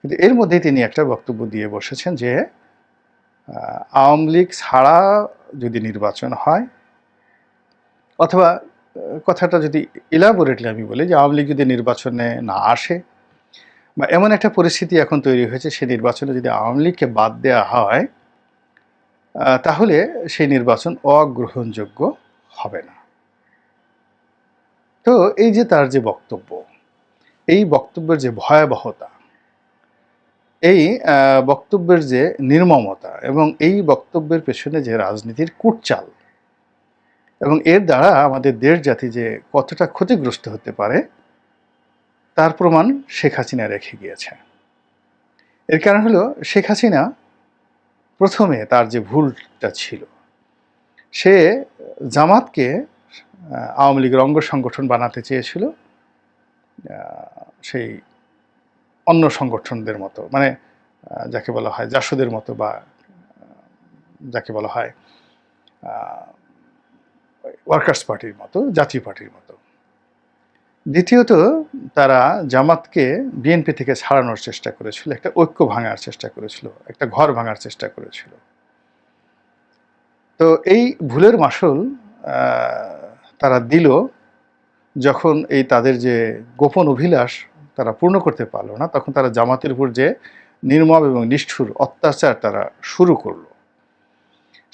কিন্তু এর মধ্যে তিনি একটা বক্তব্য দিয়ে বসেছেন যে আওয়ামী লীগ ছাড়া যদি নির্বাচন হয়, অথবা কথাটা যদি ইলাবোরেটলি আমি বলি যে আওয়ামী লীগ যদি নির্বাচনে না আসে, বা এমন একটা পরিস্থিতি এখন তৈরি হয়েছে সেই নির্বাচনে যদি আওয়ামী লীগকে বাদ দেওয়া হয় তাহলে সেই নির্বাচন অগ্রহণযোগ্য হবে না। তো এই যে তার যে বক্তব্য, এই বক্তব্যের যে ভয়াবহতা এই বক্তব্যের যে নির্মমতা এবং এই বক্তব্যের পেছনে যে রাজনীতির কুটচাল এবং এর দ্বারা আমাদের দেশ জাতি যে কতটা ক্ষতিগ্রস্ত হতে পারে, তার প্রমাণ শেখ হাসিনা রেখে গিয়েছে। এর কারণ হলো শেখ হাসিনা প্রথমে তার যে ভুলটা ছিল, সে জামাতকে আওয়ামী লীগের অঙ্গ সংগঠন বানাতে চেয়েছিল সেই অন্য সংগঠনদের মতো মানে যাকে বলা হয় জাসদের মতো বা যাকে বলা হয় ওয়ার্কার্স পার্টির মতো, জাতীয় পার্টির মতো। দ্বিতীয়ত, তারা জামাতকে বিএনপি থেকে ছাড়ানোর চেষ্টা করেছিল, একটা ঐক্য ভাঙার চেষ্টা করেছিল, একটা ঘর ভাঙার চেষ্টা করেছিল। তো এই ভুলের মাসুল তারা দিল যখন এই তাদের যে গোপন অভিলাষ তারা পূর্ণ করতে পারল না। তখন তারা জামাতের উপর যে নির্মম এবং নিষ্ঠুর অত্যাচার তারা শুরু করল।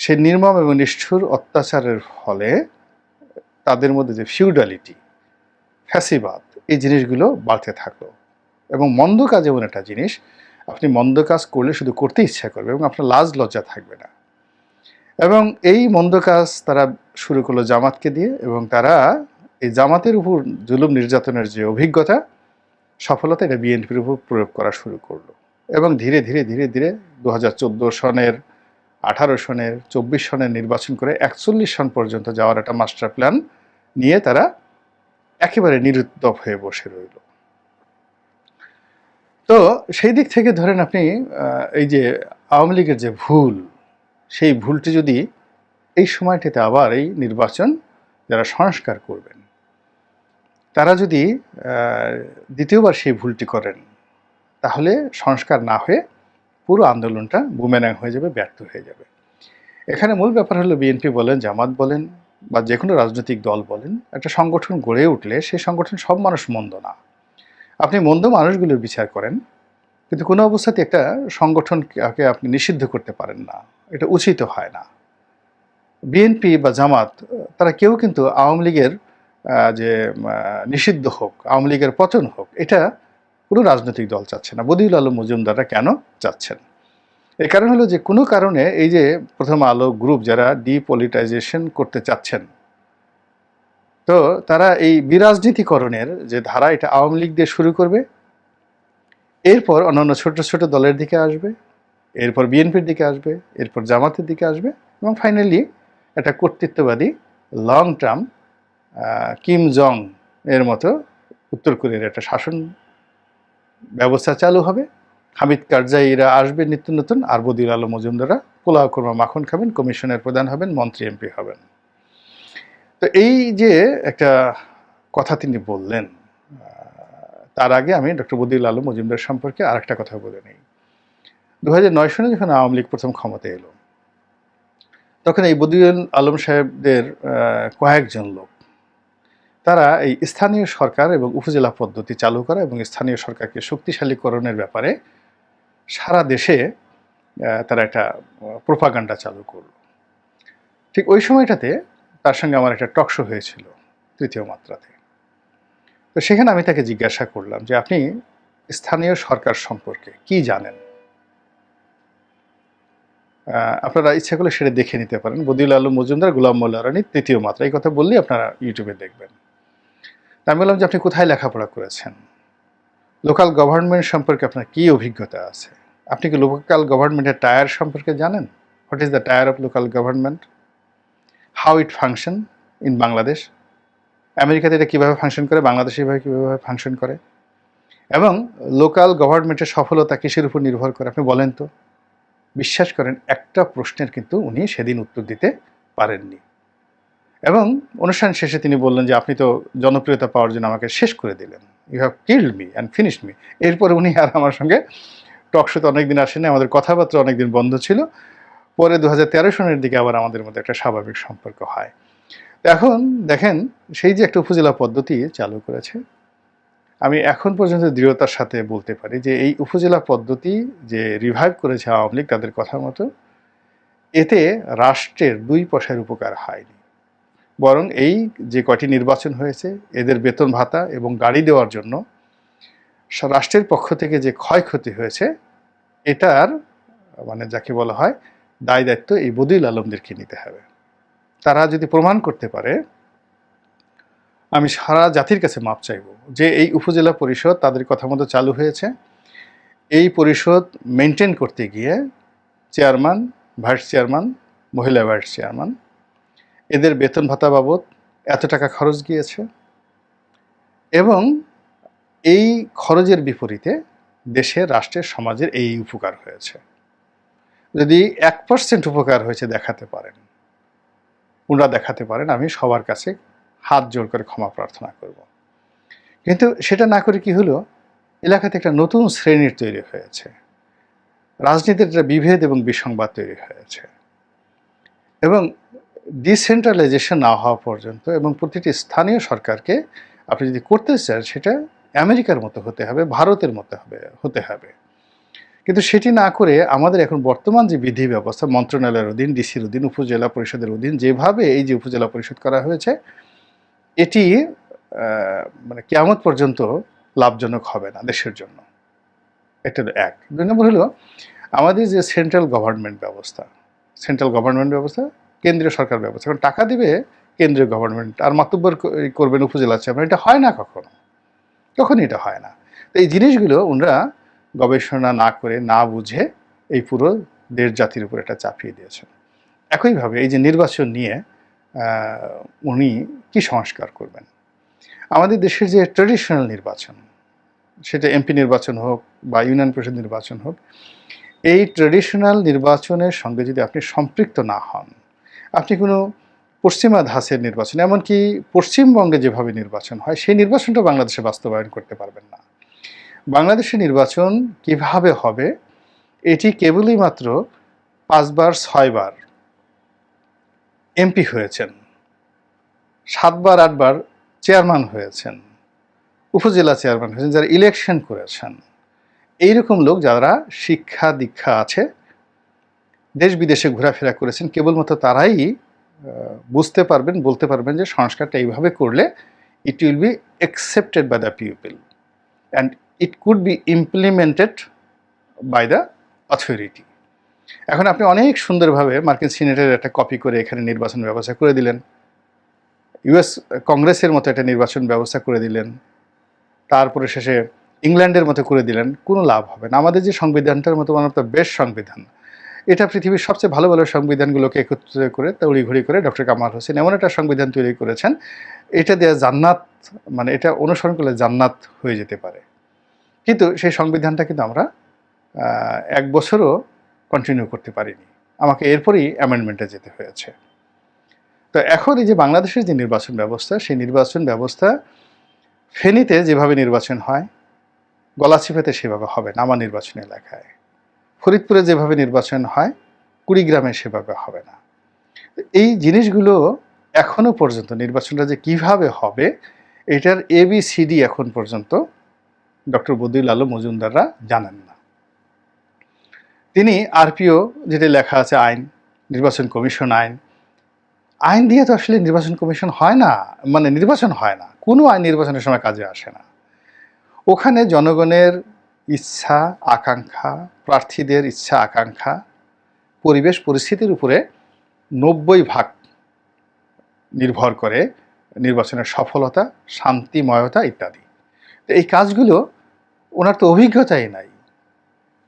সেই নির্মম এবং নিষ্ঠুর অত্যাচারের ফলে তাদের মধ্যে যে ফিউডালিটি ফ্যাসিবাদ, এই জিনিসগুলো বাড়তে থাকল। এবং মন্দ কাজ এমন একটা জিনিস, আপনি মন্দ কাজ করলে শুধু করতে ইচ্ছা করবে এবং আপনার লাজ লজ্জা থাকবে না। এবং এই মন্দ কাজ তারা শুরু করল জামাতকে দিয়ে এবং তারা এই জামাতের উপর জুলুম নির্যাতনের যে অভিজ্ঞতা সফলতা এটা বিএনপির উপর প্রয়োগ করা শুরু করল। এবং ধীরে ধীরে ধীরে ধীরে দু হাজার চোদ্দ সনের, আঠারো সনের, চব্বিশ সনের নির্বাচন করে একচল্লিশ সন পর্যন্ত যাওয়ার একটা মাস্টার প্ল্যান নিয়ে তারা একেবারে নিরুদ্দপ হয়ে বসে রইল। তো সেই দিক থেকে ধরেন আপনি এই যে আওয়ামী লীগের যে ভুল, সেই ভুলটি যদি এই সময়টিতে আবার এই নির্বাচন যারা সংস্কার করবেন তারা যদি দ্বিতীয়বার সেই ভুলটি করেন, তাহলে সংস্কার না হয়ে পুরো আন্দোলনটা বুমেরাং হয়ে যাবে, ব্যর্থ হয়ে যাবে। এখানে মূল ব্যাপার হলো বিএনপি বলেন, জামাত বলেন বা যে কোনো রাজনৈতিক দল বলেন, একটা সংগঠন গড়ে উঠলে সেই সংগঠন সব মানুষ মন্দ না। আপনি মন্দ মানুষগুলোর বিচার করেন, কিন্তু কোনো অবস্থাতে একটা সংগঠনকে আপনি নিষিদ্ধ করতে পারেন না, এটা উচিত হয় না। বিএনপি বা জামাত, তারা কেউ কিন্তু আওয়ামী লীগের যে নিষিদ্ধ হোক, আওয়ামী লীগের পতন হোক, এটা কোনো রাজনৈতিক দল চাচ্ছে না। বদিউল আলম মজুমদাররা কেন চাচ্ছেন? এর কারণ হলো যে, কোনো কারণে এই যে, প্রথম আলো গ্রুপ যারা ডিপলিটাইজেশন করতে চাচ্ছেন, তো তারা এই বিরাজনীতিকরণের যে ধারা, এটা আওয়ামী লীগ দিয়ে শুরু করবে। এরপর অন্যান্য ছোট ছোট দলের দিকে আসবে, এরপর বিএনপির দিকে আসবে, এরপর জামাতের দিকে আসবে এবং ফাইনালি একটা কর্তৃত্ববাদী লং টার্ম কিম জং এর মতো উত্তর কোরিয়ার একটা শাসন ব্যবস্থা চালু হবে। হামিদ কারজাইরা আসবে নিত্য নতুন, আর বদির আলম মজুমদারা পোলাও কর্মা মাখন খাবেন, কমিশনের প্রধান হবেন, মন্ত্রী এমপি হবেন। তো এই যে একটা কথা তিনি বললেন তার আগে আমি ডক্টর বদিউল আলম মজুমদার সম্পর্কে আর একটা কথা বলে নিই। দু হাজার নয় সনে যখন আওয়ামী লীগ প্রথম ক্ষমতায় এলো, তখন এই বদিউল আলম সাহেবদের কয়েকজন লোক তারা এই স্থানীয় সরকার এবং উপজেলা পদ্ধতি চালু করা এবং স্থানীয় সরকারকে শক্তিশালীকরণের ব্যাপারে সারা দেশে তারা একটা প্রোপাগান্ডা চালু করল। ঠিক ওই সময়টাতে তার সঙ্গে আমার একটা টকশো হয়েছিল তৃতীয় মাত্রাতে। তো সেখানে আমি তাকে জিজ্ঞাসা করলাম যে, আপনি স্থানীয় সরকার সম্পর্কে কি জানেন? আপনারা ইচ্ছা করলে সেটা দেখে নিতে পারেন। বদিউল আলম মজুমদার, গোলাম মোল্লা রানী, তৃতীয় মাত্রা। এই কথা বললেই আপনারা ইউটিউবে দেখবেন। আমি বললাম যে আপনি কোথায় লেখাপড়া করেছেন? লোকাল গভর্নমেন্ট সম্পর্কে আপনার কী অভিজ্ঞতা আছে? আপনি কি লোকাল গভর্নমেন্টের টায়ার সম্পর্কে জানেন? What is the tier of local government how it function in Bangladesh আমেরিকাতে এটা কীভাবে ফাংশন করে? বাংলাদেশে এভাবে কীভাবে ফাংশন করে? এবং লোকাল গভর্নমেন্টের সফলতা কিসের উপর নির্ভর করে? আপনি বলেন তো। বিশ্বাস করেন, একটা প্রশ্নের কিন্তু উনি সেদিন উত্তর দিতে পারেননি। এবং অনুষ্ঠান শেষে তিনি বললেন যে, আপনি তো জনপ্রিয়তা পাওয়ার জন্য আমাকে শেষ করে দিলেন। You have killed me and finish me এরপরে উনি আর আমার সঙ্গে টক শোতে অনেকদিন আসেনি আমাদের কথাবার্তা অনেকদিন বন্ধ ছিল। পরে দু হাজার তেরো সনের দিকে আবার আমাদের মধ্যে একটা স্বাভাবিক সম্পর্ক হয়। এখন দেখেন, সেই যে একটা উপজেলা পদ্ধতি চালু করেছে, আমি এখন পর্যন্ত দৃঢ়তার সাথে বলতে পারি যে, এই উপজেলা পদ্ধতি যে রিভাইভ করেছে আওয়ামী লীগ তাদের কথা মতো, এতে রাষ্ট্রের দুই পয়সার উপকার হয়নি। বরং এই যে কয়টি নির্বাচন হয়েছে, এদের বেতন ভাতা এবং গাড়ি দেওয়ার জন্য রাষ্ট্রের পক্ষ থেকে যে ক্ষয়ক্ষতি হয়েছে, এটার মানে যাকে বলা হয়, দায় দায়িত্ব এই বদিউল আলমদেরকে নিতে হবে। তারা যদি প্রমাণ করতে পারে, আমি সারা জাতির কাছে মাপ চাইব যে এই উপজেলা পরিষদ তাদের কথা মতো চালু হয়েছে। এই পরিষদ মেনটেন করতে গিয়ে চেয়ারম্যান ভাইস চেয়ারম্যান মহিলা ভাইস চেয়ারম্যান এদের বেতন ভাতা বাবদ এত টাকা খরচ গিয়েছে এবং এই খরচের বিপরীতে দেশের রাষ্ট্রের সমাজের এই উপকার হয়েছে। যদি এক পার্সেন্ট উপকার হয়েছে দেখাতে পারেন, ওনারা দেখাতে পারেন, আমি সবার কাছে হাত জোর করে ক্ষমা প্রার্থনা করব। কিন্তু সেটা না করে কি হলো? এলাকাতে একটা নতুন শ্রেণির তৈরি হয়েছে। রাজনীতির একটা বিভেদ এবং বিসংবাদ তৈরি হয়েছে। এবং ডিসেন্ট্রালাইজেশন না হওয়া পর্যন্ত এবং প্রতিটি স্থানীয় সরকারকে আপনি যদি করতে চান, সেটা আমেরিকার মতো হতে হবে, ভারতের মতো হবে, হতে হবে। কিন্তু সেটি না করে আমাদের এখন বর্তমান যে বিধি ব্যবস্থা, মন্ত্রণালয়ের অধীন, ডিসির অধীন, উপজেলা পরিষদের অধীন, যেভাবে এই যে উপজেলা পরিষদ করা হয়েছে, এটি মানে কেয়ামত পর্যন্ত লাভজনক হবে না দেশের জন্য। এটা এক। দুই নম্বর হলো, আমাদের যে সেন্ট্রাল গভর্নমেন্ট ব্যবস্থা সেন্ট্রাল গভর্নমেন্ট ব্যবস্থা কেন্দ্রীয় সরকার ব্যবস্থা। কারণ টাকা দিবে কেন্দ্রীয় গভর্নমেন্ট আর মাতুব্বর করবেন উপজেলা চেয়ারম্যান এটা হয় না কখনো? কখনই এটা হয় না। তো এই জিনিসগুলো ওনারা গবেষণা না করে, না বুঝে এই পুরো দেশ জাতির উপর এটা চাপিয়ে দিয়েছেন। একইভাবে এই যে নির্বাচন নিয়ে উনি কি সংস্কার করবেন? আমাদের দেশের যে ট্রেডিশনাল নির্বাচন, সেটা এমপি নির্বাচন হোক বা ইউনিয়ন পরিষদ নির্বাচন হোক, এই ট্রেডিশনাল নির্বাচনের সঙ্গে যদি আপনি সম্পৃক্ত না হন আপনি কোনো পশ্চিমা ধাঁচের নির্বাচন, এমনকি পশ্চিমবঙ্গে যেভাবে নির্বাচন হয়, সেই নির্বাচনটা বাংলাদেশে বাস্তবায়ন করতে পারবেন না। বাংলাদেশের নির্বাচন কীভাবে হবে, এটি কেবলই মাত্র পাঁচবার, ছয়বার এমপি হয়েছেন, সাতবার, আটবার চেয়ারম্যান হয়েছেন, উপজেলা চেয়ারম্যান হয়েছেন, যারা ইলেকশন করেছেন। এইরকম লোক যারা শিক্ষা দীক্ষা আছে দেশ বিদেশে ঘোরাফেরা করেছেন, কেবলমাত্র তারাই বুঝতে পারবেন, বলতে পারবেন যে সংস্কারটা এইভাবে করলে it will be accepted by the people and it could be implemented by the authority এখন আপনি অনেক সুন্দরভাবে মার্কিন সিনেটের একটা কপি করে এখানে নির্বাচন ব্যবস্থা করে দিলেন। ইউএস কংগ্রেসের মতো একটা নির্বাচন ব্যবস্থা করে দিলেন। তারপরে শেষে ইংল্যান্ডের মতো করে দিলেন। কোনো লাভ হবে না। আমাদের যে সংবিধানটার মতো মানে বেশ সংবিধান এটা পৃথিবীর সবচেয়ে ভালো ভালো সংবিধানগুলোকে একত্রিত করে তড়িঘড়ি করে ডক্টর কামাল হোসেন এমন একটা সংবিধান তৈরি করেছেন, এটা দেওয়া জান্নাত মানে এটা অনুসরণ করলে জান্নাত হয়ে যেতে পারে। কিন্তু সেই সংবিধানটা কিন্তু আমরা এক বছরও কন্টিনিউ করতে পারিনি। আমাকে এরপরই অ্যামেন্ডমেন্টে যেতে হয়েছে। তো এখন এই যে বাংলাদেশের যে নির্বাচন ব্যবস্থা, সেই নির্বাচন ব্যবস্থা ফেনীতে যেভাবে নির্বাচন হয় গলাচিপাতে সেভাবে হবে না আমার নির্বাচনী এলাকায়। ফরিদপুরে যেভাবে নির্বাচন হয়, কুড়িগ্রামে সেভাবে হবে না। এই জিনিসগুলো এখনও পর্যন্ত নির্বাচনটা যে কীভাবে হবে, এটার এ এবিসিডি এখন পর্যন্ত ডক্টর বদিউল আলম মজুমদাররা জানেন না। তিনি আরপিও যেটা লেখা আছে, আইন, নির্বাচন কমিশন আইন আইন দিয়ে তো আসলে নির্বাচন কমিশন হয় না মানে নির্বাচন হয় না, কোনো আইন নির্বাচনের সময় কাজে আসে না। ওখানে জনগণের ইচ্ছা, আকাঙ্ক্ষা, প্রার্থীদের ইচ্ছা, আকাঙ্ক্ষা, পরিবেশ পরিস্থিতির উপরে নব্বই ভাগ নির্ভর করে নির্বাচনের সফলতা, শান্তিময়তা ইত্যাদি। এই কাজগুলো ওনার তো অভিজ্ঞতাই নাই।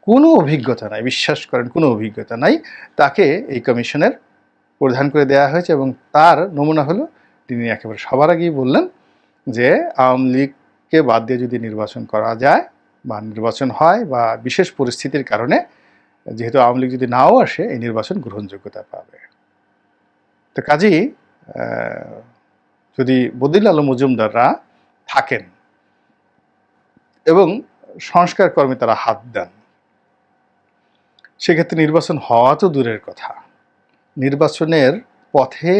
কোনো অভিজ্ঞতা নাই, বিশ্বাস করেন, কোনো অভিজ্ঞতা নাই। তাকে এই কমিশনের প্রধান করে দেওয়া হয়েছে এবং তার নমুনা হলো, তিনি একেবারে সবার আগেই বললেন যে আওয়ামী লীগকে বাদ দিয়ে যদি নির্বাচন করা যায় বা নির্বাচন হয় বা বিশেষ পরিস্থিতির কারণে যেহেতু আওয়ামী লীগ যদি নাও আসে, এই নির্বাচন গ্রহণযোগ্যতা পাবে। তো কাজেই যদি বদিল আলম মজুমদাররা থাকেন এবং সংস্কার কর্মে তারা হাত দেন, সেক্ষেত্রে নির্বাচন হওয়া তো দূরের কথা। নির্বাচনের পথে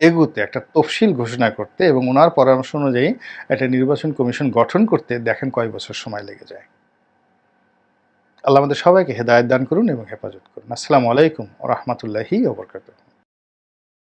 এগুতে একটা তফসিল ঘোষণা করতে এবং ওনার পরামর্শ অনুযায়ী একটা নির্বাচন কমিশন গঠন করতে দেখেন কয় বছর সময় লেগে যায়। আল্লাহ আমাদের সবাইকে হেদায়ত দান করুন এবং হেফাজত করুন। আসসালামু আলাইকুম ও রহমতুল্লাহি ওবরকাতুহ